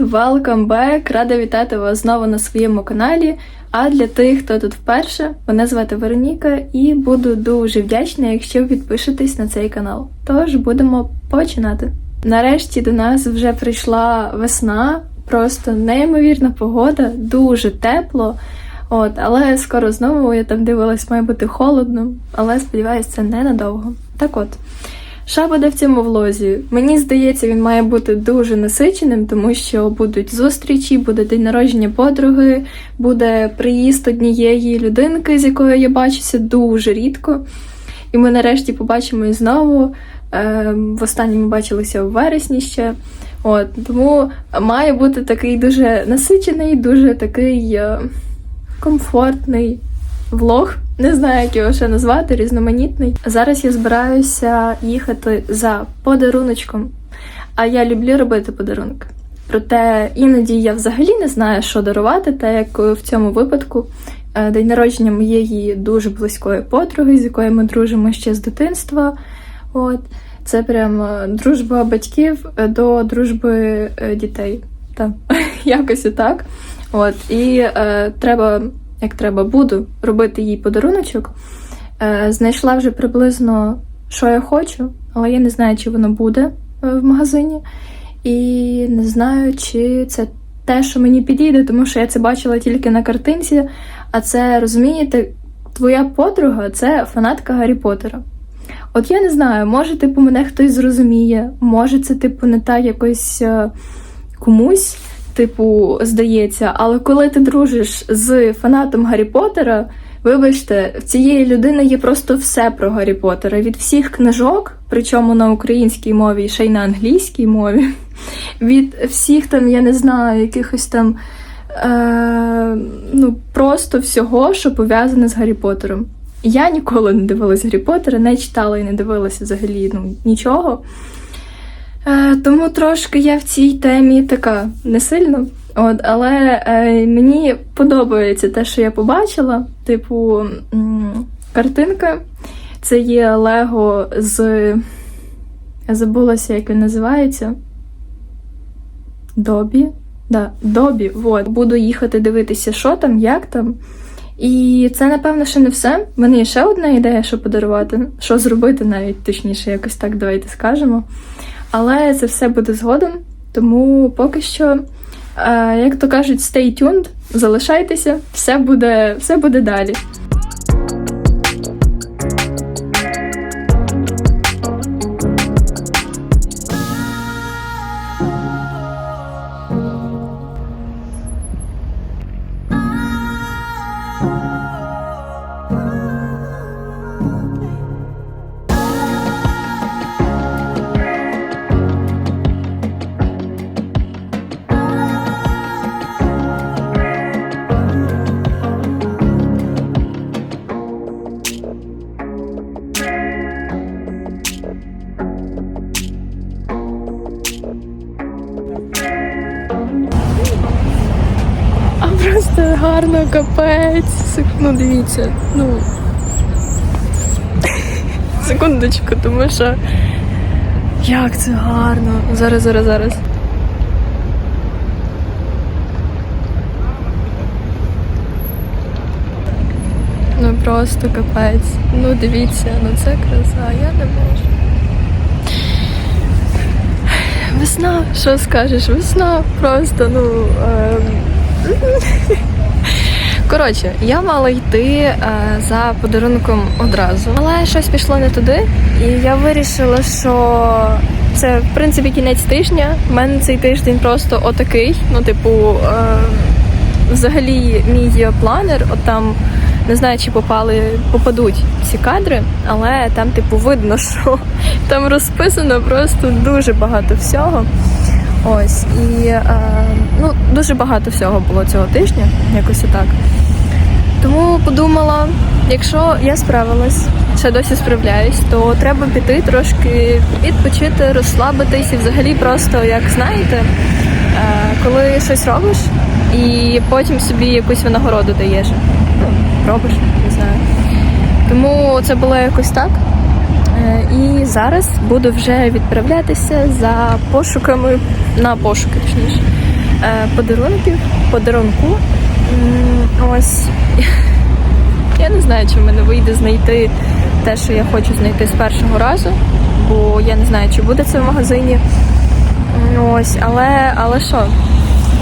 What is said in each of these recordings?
Welcome back! Рада вітати вас знову на своєму каналі. А для тих, хто тут вперше, мене звати Вероніка і буду дуже вдячна, якщо підпишетесь на цей канал. Тож будемо починати. Нарешті до нас вже прийшла весна, просто неймовірна погода, дуже тепло. От, але скоро знову я там дивилась, має бути холодно, але сподіваюся, це ненадовго. Так от. Що буде в цьому влозі? Мені здається, він має бути дуже насиченим, тому що будуть зустрічі, буде день народження подруги, буде приїзд однієї людинки, з якою я бачуся дуже рідко. І ми нарешті побачимось знову. Е, Востаннє ми бачилися у вересні ще. От, тому має бути такий дуже насичений, дуже такий е, комфортний влог. Не знаю, як його ще назвати, різноманітний. Зараз я збираюся їхати за подаруночком, а я люблю робити подарунки. Проте іноді я взагалі не знаю, що дарувати, так як в цьому випадку е, день народження моєї дуже близької подруги, з якою ми дружимо ще з дитинства. От. Це прям е, дружба батьків е, до дружби дітей. Та якось і так. От. І е, треба як треба буду робити їй подаруночок. Е, Знайшла вже приблизно, що я хочу, але я не знаю, чи воно буде е, в магазині. І не знаю, чи це те, що мені підійде, тому що я це бачила тільки на картинці. А це, розумієте, твоя подруга це фанатка Гаррі Поттера. От я не знаю, може, типу, мене хтось зрозуміє, може, це, типу, не так якось е, комусь типу, здається. Але коли ти дружиш з фанатом Гаррі Поттера, вибачте, в цієї людини є просто все про Гаррі Поттера. Від всіх книжок, причому на українській мові ще й на англійській мові, від всіх там, я не знаю, якихось там. Е, ну, просто всього, що пов'язане з Гаррі Поттером. Я ніколи не дивилася Гаррі Поттера, не читала і не дивилася взагалі ну, нічого. Е, тому трошки я в цій темі така не сильно. От, але е, мені подобається те, що я побачила. Типу, м, картинка. Це є Лего з. Забулася, як він називається. Добі. Да, Добі. Вот. Буду їхати дивитися, що там, як там. І це, напевно, ще не все. У мене є ще одна ідея, що подарувати, що зробити навіть точніше, якось так давайте скажемо. Але це все буде згодом, тому поки що, е, як то кажуть, stay tuned, залишайтеся, все буде, все буде далі. Капець. Ну, дивіться, ну. Секундочку, тому що. Як це гарно. Зараз, зараз, зараз. Ну просто капець. Ну дивіться, ну це краса, я не можу. Весна, що скажеш? Весна просто, ну. ем, Коротше, я мала йти е, за подарунком одразу, але щось пішло не туди, і я вирішила, що це в принципі кінець тижня. У мене цей тиждень просто отакий. Ну, типу, е, взагалі, мій планер, от там не знаю, чи попали, попадуть ці кадри, але там, типу, видно, що там розписано просто дуже багато всього. Ось і е, ну дуже багато всього було цього тижня, якось так. Подумала, якщо я справилась, ще досі справляюсь, то треба піти трошки відпочити, розслабитись і взагалі просто, як знаєте, е, коли щось робиш і потім собі якусь винагороду даєш. Ну, робиш, не знаю. Тому це було якось так. Е, І зараз буду вже відправлятися за пошуками на пошуки, точніше, е, подарунків, подарунку. Ось я не знаю, чи в мене вийде знайти те, що я хочу знайти з першого разу, бо я не знаю, чи буде це в магазині. Ось, але, але що?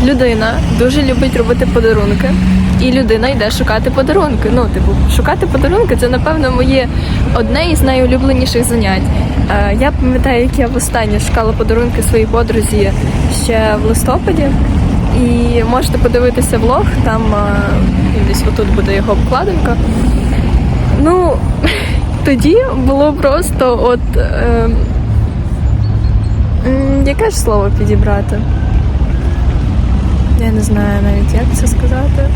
Людина дуже любить робити подарунки, і людина йде шукати подарунки. Ну, типу, шукати подарунки це, напевно, моє одне із найулюбленіших занять. Е, я пам'ятаю, як я востаннє шукала подарунки своїй подрузі ще в листопаді. І можете подивитися влог, там е, десь отут буде його обкладинка. Ну, тоді було просто от. Е, яке ж слово підібрати? Я не знаю навіть, як це сказати.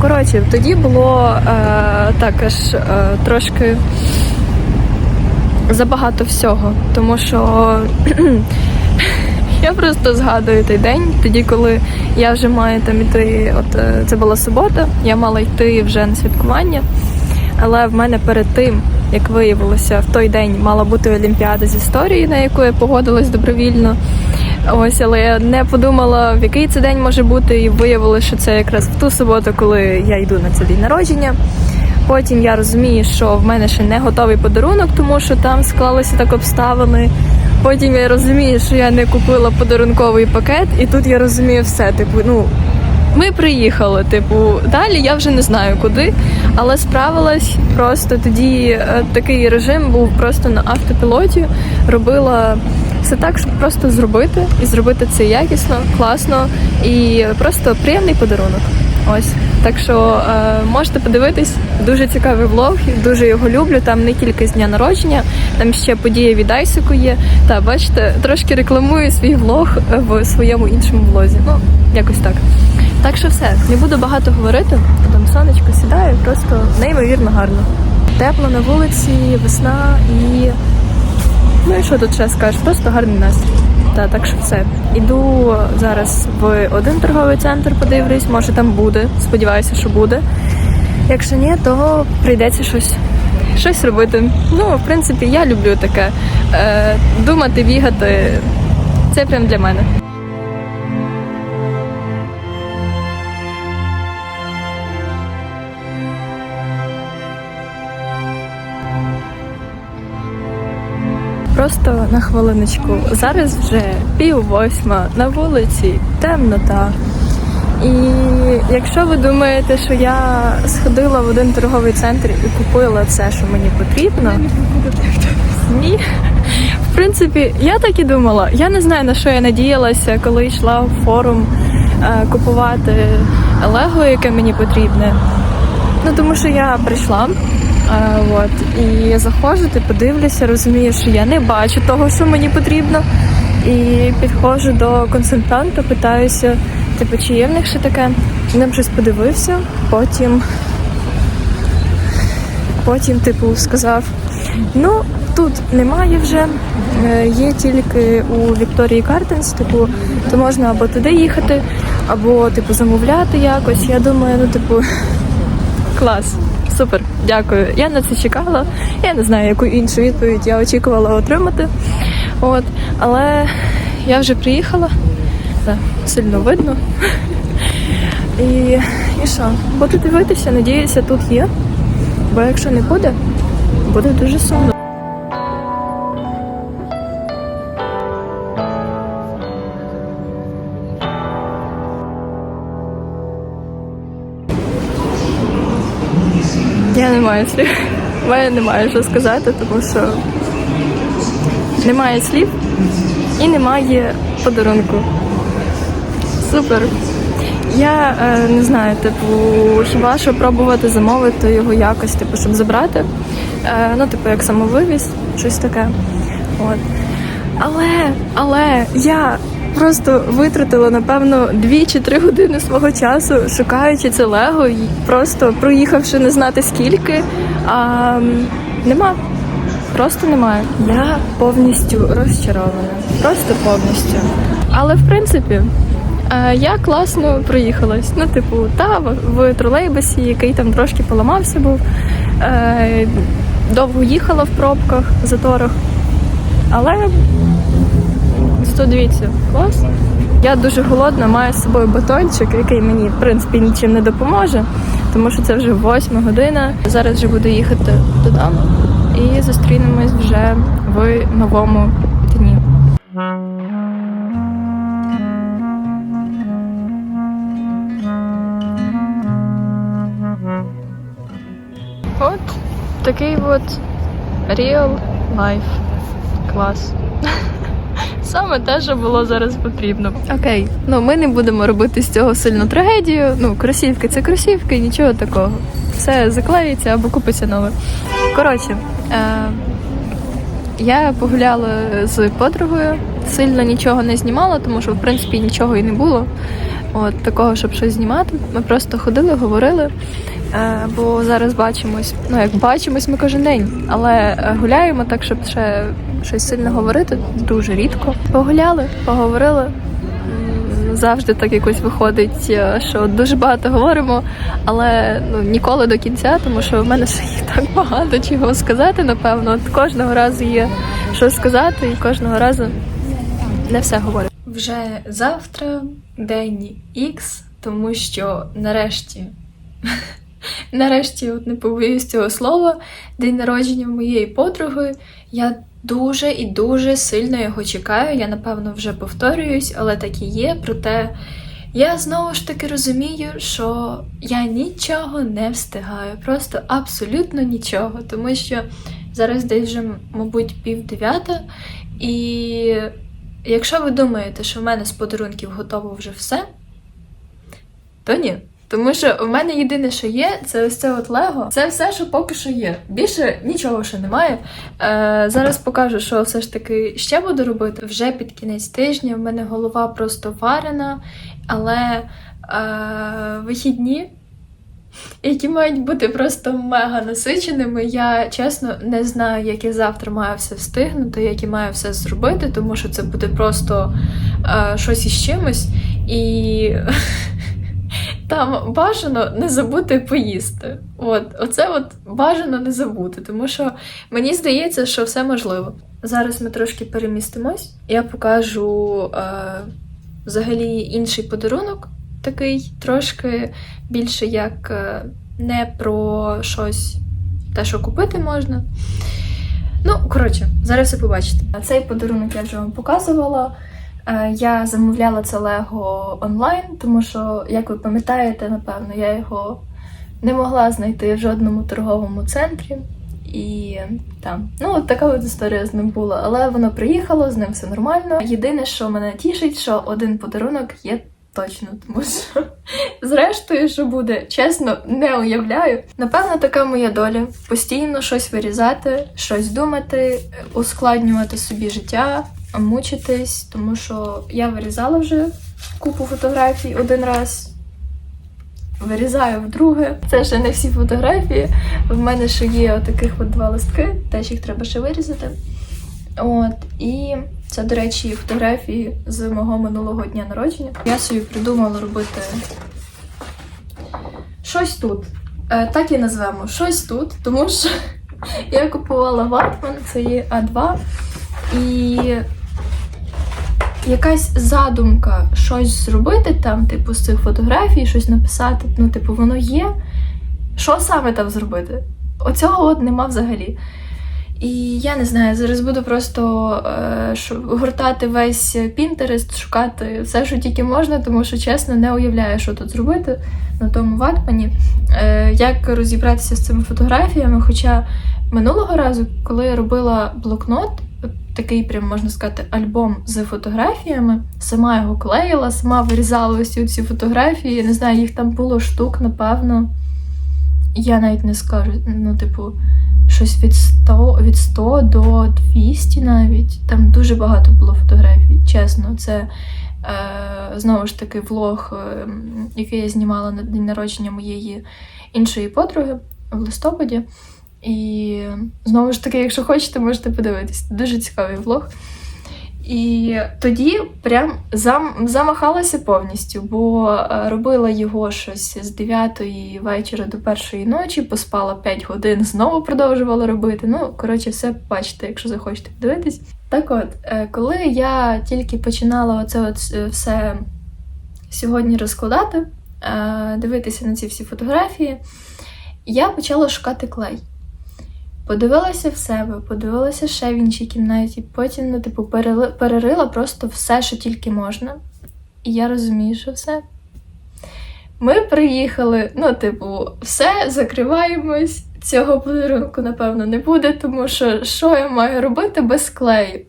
Коротше, тоді було е, також е, трошки забагато всього, тому що я просто згадую той день, тоді, коли я вже маю там іти, от е, це була субота, я мала йти вже на святкування, але в мене перед тим, як виявилося, в той день мала бути олімпіада з історії, на яку я погодилась добровільно. Ось, але я не подумала, в який це день може бути, і виявилося, що це якраз в ту суботу, коли я йду на цей день народження. Потім я розумію, що в мене ще не готовий подарунок, тому що там склалися так обставини. Потім я розумію, що я не купила подарунковий пакет, і тут я розумію все. Типу, ну ми приїхали. Типу, далі я вже не знаю куди, але справилась просто тоді. е, Такий режим був просто на автопілоті. Робила все так, щоб просто зробити і зробити це якісно, класно і просто приємний подарунок. Ось так що е, можете подивитись дуже цікавий влог, дуже його люблю. Там не тільки з дня народження, там ще подія від Айсику є. Та бачите, трошки рекламую свій влог в своєму іншому влозі. Ну якось так. Так що все, не буду багато говорити. Там сонечко сідає, просто неймовірно гарно. Тепло на вулиці, весна і Ну і що тут ще скажеш? Просто гарний настрій. Та так що все. Іду зараз в один торговий центр, подивлюсь, може там буде. Сподіваюся, що буде. Якщо ні, то прийдеться щось. Щось робити. Ну, в принципі, я люблю таке. Е, думати, бігати. Це прям для мене. На хвилиночку. Зараз вже пів восьма на вулиці, темнота. І якщо ви думаєте, що я сходила в один торговий центр і купила все, що мені потрібно, ні. В принципі, я так і думала. Я не знаю на що я надіялася, коли йшла в форум е, купувати лего, яке мені потрібне. Ну тому що я прийшла. Е, от, і заходжу, ти подивлюся, розумію, що я не бачу того, що мені потрібно. І підходжу до консультанта, питаюся, типу, чи є в них ще таке. Нам щось подивився, потім, потім, типу, сказав: ну, тут немає вже, е, є тільки у Вікторії Картенс, типу, то можна або туди їхати, або типу замовляти якось. Я думаю, ну, типу, Клас, супер, дякую. Я на це чекала. Я не знаю, яку іншу відповідь я очікувала отримати. От, але я вже приїхала, да, сильно видно. І, і що? Буду дивитися, надіюся, тут є. Бо якщо не буде, буде дуже сумно. Я не маю слів. У немає що сказати, тому що немає слів і немає подарунку. Супер. Я е, не знаю, типу, хіба що пробувати замовити його якось, типу, щоб забрати. Е, ну, типу, як самовивіз, щось таке. От. Але, але я просто витратила, напевно, дві чи три години свого часу, шукаючи це Лего, і просто проїхавши не знати скільки. А, нема. Просто немає. Я повністю розчарована. Просто повністю. Але в принципі. е, Я класно проїхалась. Ну, типу, та в, тролейбусі, який там трошки поламався був. Е, довго їхала в пробках, заторах. Але 100 дивіться, клас. Я дуже голодна, маю з собою батончик, який мені в принципі нічим не допоможе, тому що це вже восьма година. Зараз вже буду їхати додому і зустрінемось вже в новому дні. От такий от real life. Клас. Саме те, що було зараз потрібно. Окей, ну ми не будемо робити з цього сильну трагедію. Ну, кросівки це кросівки, нічого такого. Все заклеїться або купиться нове. Коротше, е- я погуляла з подругою, сильно нічого не знімала, тому що в принципі нічого і не було. От такого, щоб щось знімати. Ми просто ходили, говорили. Е, бо зараз бачимось. Ну як бачимось, ми кожен день, але е, гуляємо так, щоб ще щось сильно говорити. Дуже рідко. Погуляли, поговорили. Завжди так якось виходить, е, що дуже багато говоримо, але ну ніколи до кінця, тому що в мене ще їх так багато чого сказати. Напевно, От кожного разу є що сказати, і кожного разу не все говорю. Вже завтра день Х, тому що нарешті Нарешті, от не побоюсь цього слова, день народження моєї подруги. Я дуже і дуже сильно його чекаю. Я напевно вже повторююсь, але так і є. Проте я знову ж таки розумію, що я нічого не встигаю, просто абсолютно нічого, тому що зараз десь вже, мабуть, пів дев'ята, і якщо ви думаєте, що в мене з подарунків готово вже все, то ні. Тому що в мене єдине, що є, це ось це от Лего. Це все, що поки що є. Більше нічого ще немає. Е, зараз покажу, що все ж таки ще буду робити. Вже під кінець тижня в мене голова просто варена, але е, вихідні, які мають бути просто мега насиченими. Я чесно не знаю, як я завтра маю все встигнути, як я маю все зробити, тому що це буде просто е, щось із чимось. І там бажано не забути поїсти. От, оце от бажано не забути, тому що мені здається, що все можливо. Зараз ми трошки перемістимось. Я покажу е, взагалі інший подарунок, такий трошки більше як е, не про щось, те, що купити можна. Ну, коротше, зараз все побачите. Цей подарунок я вже вам показувала. Е, Я замовляла це Лего онлайн, тому що, як ви пам'ятаєте, напевно, я його не могла знайти в жодному торговому центрі. І там, ну, от така от історія з ним була. Але воно приїхало, з ним все нормально. Єдине, що мене тішить, що один подарунок є точно, тому що зрештою, що буде, чесно, не уявляю. Напевно, така моя доля. Постійно щось вирізати, щось думати, ускладнювати собі життя, мучитись, тому що я вирізала вже купу фотографій один раз. Вирізаю вдруге. Це ще не всі фотографії. В мене ще є отаких от два листки, теж їх треба ще вирізати. От, і це, до речі, фотографії з мого минулого дня народження. Я собі придумала робити щось тут. Е, так і назвемо щось тут, тому що я купувала ватман, це є А2, і якась задумка щось зробити там, типу, з цих фотографій, щось написати. Ну, типу, воно є. Що саме там зробити? Оцього от нема взагалі. І я не знаю, зараз буду просто е, гортати весь Pinterest, шукати все, що тільки можна, тому що чесно не уявляю, що тут зробити на тому ватмані. Е, як розібратися з цими фотографіями. Хоча минулого разу, коли я робила блокнот, от такий прям можна сказати альбом з фотографіями, сама його клеїла, сама вирізала ось ці фотографії. Я не знаю, їх там було штук, напевно. Я навіть не скажу. Ну, типу, щось від 100, від 100 до 200 навіть. Там дуже багато було фотографій, чесно. Це е, знову ж таки влог, е, який я знімала на день народження моєї іншої подруги в листопаді. І знову ж таки, якщо хочете, можете подивитись. Дуже цікавий влог. І тоді прям зам, замахалася повністю, бо е, робила його щось з 9 вечора до першої ночі, поспала 5 годин, знову продовжувала робити. Ну, коротше, все бачите, якщо захочете подивитись. Так от, е, коли я тільки починала оце от все сьогодні розкладати, е, дивитися на ці всі фотографії, я почала шукати клей. Подивилася в себе, подивилася ще в іншій кімнаті, потім, ну, типу, перерила просто все, що тільки можна. І я розумію, що все. Ми приїхали, ну, типу, все, закриваємось. Цього подарунку, напевно, не буде, тому що що я маю робити без клею?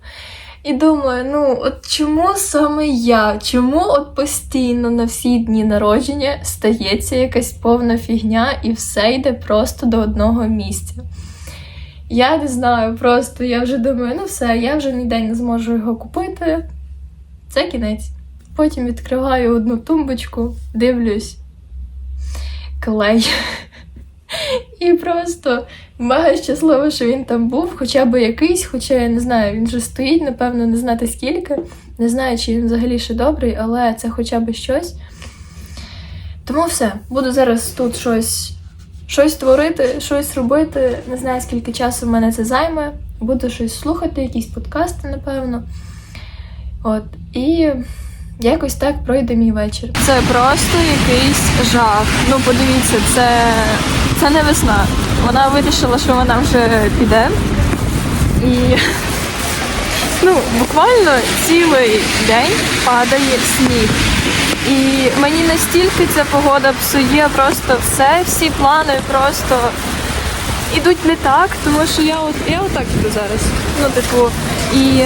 І думаю, ну от чому саме я? Чому от постійно на всі дні народження стається якась повна фігня і все йде просто до одного місця? Я не знаю, просто я вже думаю, ну все, я вже ніде не зможу його купити. Це кінець. Потім відкриваю одну тумбочку, дивлюсь клей. І просто мега щаслива, що він там був, хоча б якийсь, хоча я не знаю, він же стоїть, напевно, не знати скільки. Не знаю, чи він взагалі ще добрий, але це хоча б щось. Тому все, буду зараз тут щось, щось творити, щось робити. Не знаю, скільки часу в мене це займе. Буду щось слухати, якісь подкасти, напевно. От. І якось так пройде мій вечір. Це просто якийсь жах. Ну, подивіться, це, це не весна. Вона вирішила, що вона вже піде. І ну, буквально цілий день падає сніг. І мені настільки ця погода псує просто все, всі плани просто ідуть не так, тому що я от я отак іду зараз. Ну, типу, і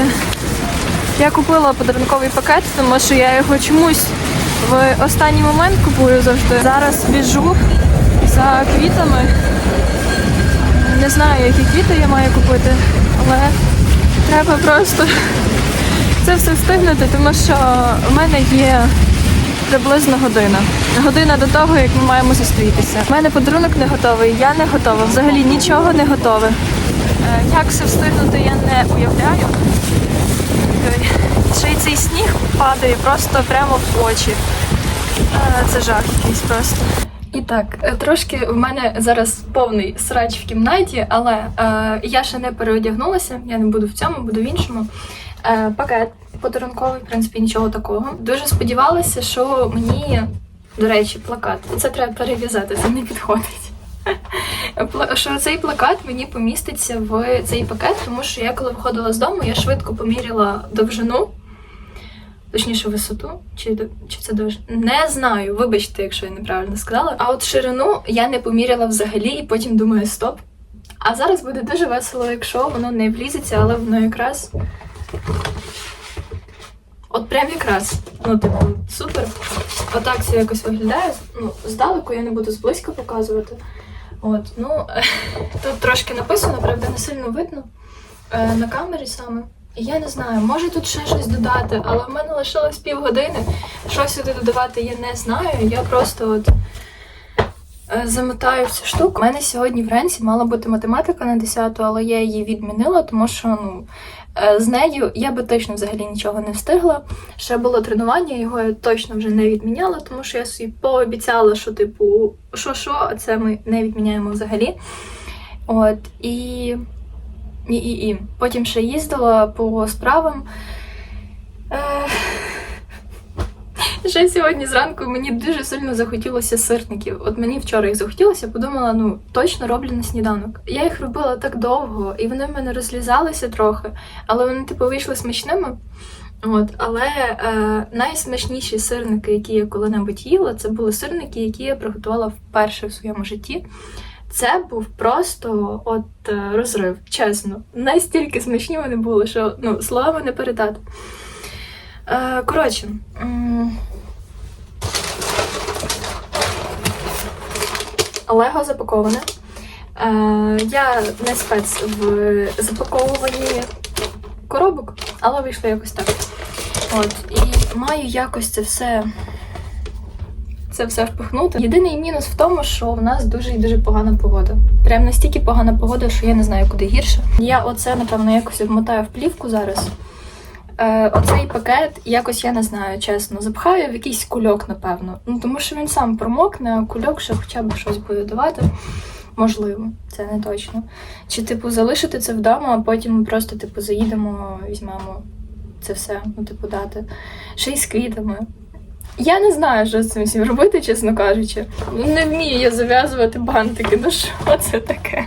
я купила подарунковий пакет, тому що я його чомусь в останній момент купую завжди. Зараз біжу за квітами. Не знаю, які квіти я маю купити, але треба просто це все встигнути, тому що в мене є приблизно година. Година до того, як ми маємо зустрітися. У мене подарунок не готовий, я не готова. Взагалі нічого не готове. Е, Як все встигнути, я не уявляю. Ще й цей сніг падає просто прямо в очі. Е, Це жах якийсь просто. І так, е, трошки в мене зараз повний срач в кімнаті, але е, я ще не переодягнулася, я не буду в цьому, буду в іншому. Е, пакет подарунковий, в принципі, нічого такого. Дуже сподівалася, що мені, до речі, плакат. Це треба перев'язати, це не підходить. Що цей плакат мені поміститься в цей пакет, тому що я коли виходила з дому, я швидко поміряла довжину, точніше висоту, чи, чи це довжина. Не знаю, вибачте, якщо я неправильно сказала. А от ширину я не поміряла взагалі, і потім думаю, стоп. А зараз буде дуже весело, якщо воно не влізеться, але воно якраз. От прям якраз. Ну, типу, супер. Отак це якось виглядає. Ну, здалеку я не буду зблизька показувати. От, ну, тут трошки написано, правда, не сильно видно е, на камері саме. І я не знаю, може тут ще щось додати, але в мене лишилось півгодини. Що сюди додавати, я не знаю. Я просто от е, замотаю цю штуку. У мене сьогодні вранці мала бути математика на 10, але я її відмінила, тому що ну, з нею я би точно взагалі нічого не встигла. Ще було тренування, його я точно вже не відміняла, тому що я собі пообіцяла, що, типу, що що, а це ми не відміняємо взагалі. От, і, і, і, і. Потім ще їздила по справам. Е, Ще сьогодні зранку мені дуже сильно захотілося сирників. От мені вчора їх захотілося, подумала, ну точно роблю на сніданок. Я їх робила так довго, і вони в мене розлізалися трохи, але вони типу вийшли смачними. От, але е, найсмачніші сирники, які я коли-небудь їла, це були сирники, які я приготувала вперше в своєму житті. Це був просто от е, розрив, чесно. Настільки смачні вони були, що ну, словами не передати. Е, коротше. Лего запаковане. Е, я не спец в запаковуванні коробок, але вийшло якось так. От, і маю якось це все. Це все впихнути. Єдиний мінус в тому, що в нас дуже і дуже погана погода. Прям настільки погана погода, що я не знаю, куди гірше. Я оце, напевно, якось обмотаю в плівку зараз. Е, оцей пакет якось я не знаю, чесно, запхаю в якийсь кульок, напевно. Ну тому що він сам промокне, а кульок ще хоча б щось буде давати. Можливо, це не точно. Чи, типу, залишити це вдома, а потім просто, типу, заїдемо, візьмемо це все, ну, типу, дати. Ще й з квітами. Я не знаю, що з цим всім робити, чесно кажучи. Не вмію я зав'язувати бантики. Ну що це таке?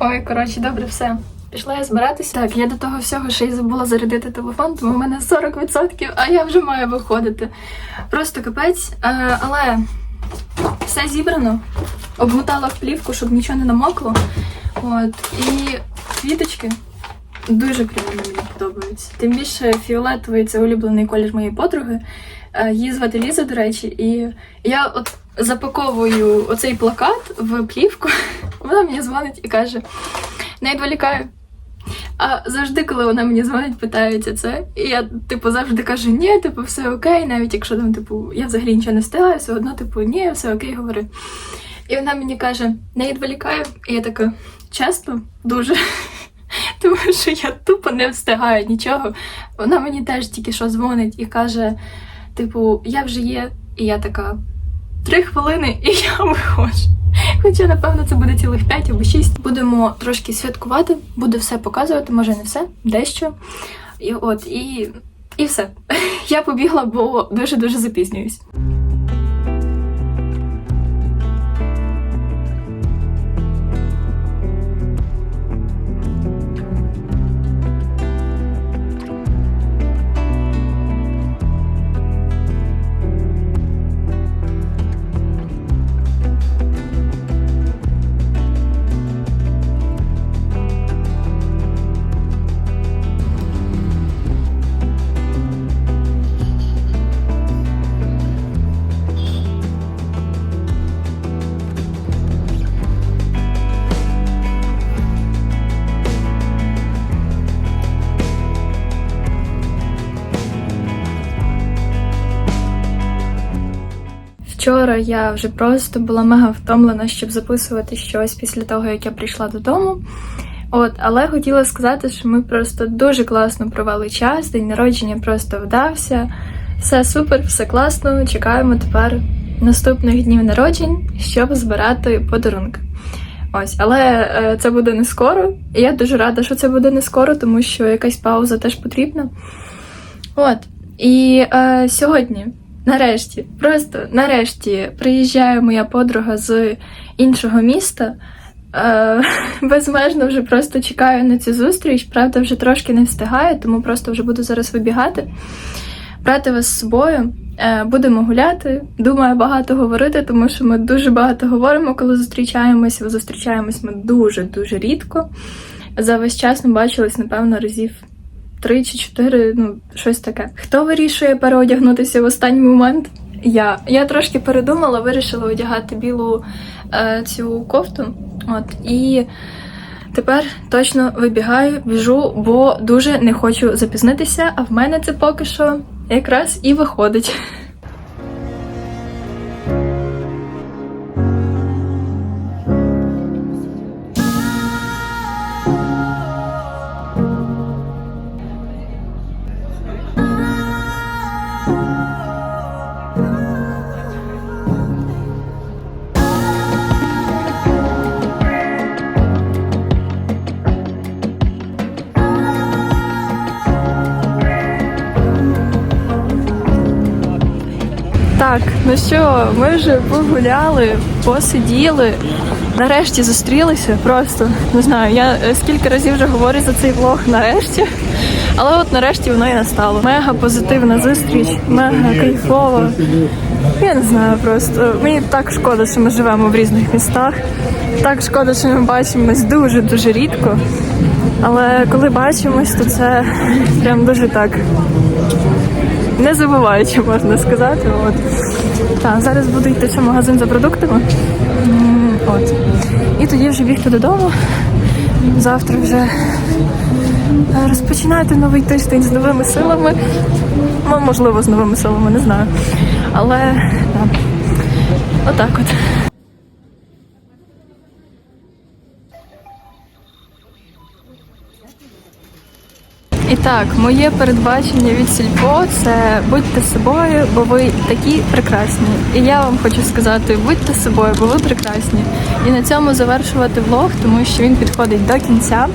Ой, коротше, добре, все. Пішла я збиратися. Так, я до того всього ще й забула зарядити телефон, тому в мене 40%, а я вже маю виходити. Просто капець. Е, але все зібрано. Обмотала в плівку, щоб нічого не намокло. От. І квіточки дуже приємно мені подобаються. Тим більше фіолетовий це улюблений колір моєї подруги. Е, Її звати Ліза, до речі, і я от запаковую оцей плакат в плівку. Вона мені дзвонить і каже: не відволікаю. А завжди, коли вона мені дзвонить, питається це. І я, типу, завжди кажу, ні, типу, все окей, навіть якщо там, типу, я взагалі нічого не встигаю, все одно, типу, ні, все окей, говори. І вона мені каже, не відволікаю. І я така, чесно, дуже. Тому що я тупо не встигаю нічого. Вона мені теж тільки що дзвонить і каже: типу, я вже є. І я така, три хвилини, і я виходжу. Хоча, напевно, це буде цілих 5 або 6. Будемо трошки святкувати, буду все показувати, може не все, дещо. І от, і, і все. Я побігла, бо дуже-дуже запізнююсь. Вчора я вже просто була мега втомлена, щоб записувати щось після того, як я прийшла додому. От, але хотіла сказати, що ми просто дуже класно провели час. День народження просто вдався. Все супер, все класно. Чекаємо тепер наступних днів народжень, щоб збирати подарунки. Ось, але е, це буде не скоро. І я дуже рада, що це буде не скоро, тому що якась пауза теж потрібна. От. І е, сьогодні, нарешті, просто нарешті приїжджає моя подруга з іншого міста. Е, безмежно вже просто чекаю на цю зустріч. Правда, вже трошки не встигаю, тому просто вже буду зараз вибігати. Брати вас з собою, е, будемо гуляти. Думаю, багато говорити, тому що ми дуже багато говоримо, коли зустрічаємось. Зустрічаємось ми дуже-дуже рідко. За весь час ми бачились, напевно, разів три чи чотири, ну, щось таке. Хто вирішує переодягнутися в останній момент? Я. Я трошки передумала, вирішила одягати білу е, цю кофту. От, і тепер точно вибігаю, біжу, бо дуже не хочу запізнитися, а в мене це поки що якраз і виходить. Ми вже погуляли, посиділи, нарешті зустрілися. Просто не знаю, я е, скільки разів вже говорю за цей влог нарешті. Але от нарешті воно і настало. Мега позитивна зустріч, мега кайфова. Я не знаю просто. Мені так шкода, що ми живемо в різних містах. Так шкода, що ми бачимось дуже-дуже рідко. Але коли бачимось, то це прям дуже так не забуваючи, можна сказати. От. Так, зараз буду йти в магазин за продуктами. От. І тоді вже бігти додому. Завтра вже розпочинати новий тиждень з новими силами. Ну, можливо, з новими силами, не знаю. Але так. Отак от. Так, моє передбачення від сільпо це будьте собою, бо ви такі прекрасні. І я вам хочу сказати, будьте собою, бо ви прекрасні. І на цьому завершувати влог, тому що він підходить до кінця.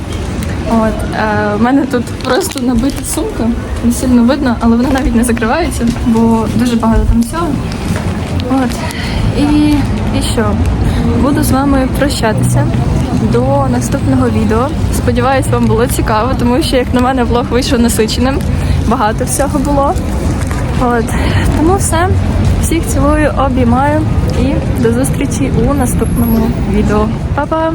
От е, в мене тут просто набита сумка, не сильно видно, але вона навіть не закривається, бо дуже багато там всього. От. І, і що? Буду з вами прощатися до наступного відео. Сподіваюсь, вам було цікаво, тому що, як на мене, влог вийшов насиченим. Багато всього було. От. Тому все. Всіх цілую, обіймаю і до зустрічі у наступному відео. Па-па!